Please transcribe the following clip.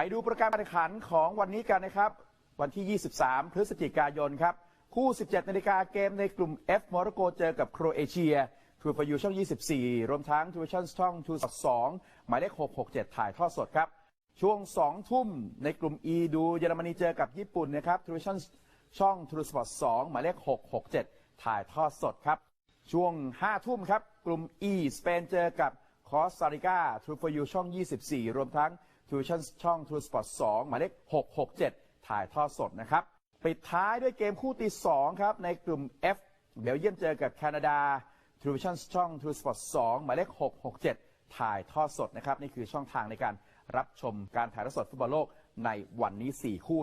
ไปดูโปรแกรมการแข่งขันของวันนี้กันนะครับ วันที่ 23 พฤศจิกายนครับ คู่ 17 นาฬิกาเกมในกลุ่ม F โมร็อกโกเจอกับโครเอเชียทูฟยูช่อง 24 รวมทั้งทูชั่นช่องทู2หมายเลข 667 ถ่ายทอดสดครับ ช่วง 2 ทุ่มในกลุ่ม E ดูเยอรมนีเจอกับญี่ปุ่นนะครับทูชั่นช่องทูสปอร์ต2หมายเลข 667 ถ่ายทอดสดครับ ช่วง 5 ทุ่มครับ กลุ่ม E สเปนเจอกับคอสตาริกา True for You ช่อง 24 รวมทั้ง True ช่อง True Sport 2 หมายเลข 667 ถ่ายทอดสดนะครับ ปิดท้ายด้วยเกมคู่ที่2ครับ ในกลุ่ม F เบลเยียมเจอกับแคนาดา True Vision ช่อง True Sport 2 หมายเลข 667 ถ่ายทอดสดนะครับ นี่คือช่องทางในการรับชมการถ่ายทอดสดฟุตบอลโลกในวันนี้ 4 คู่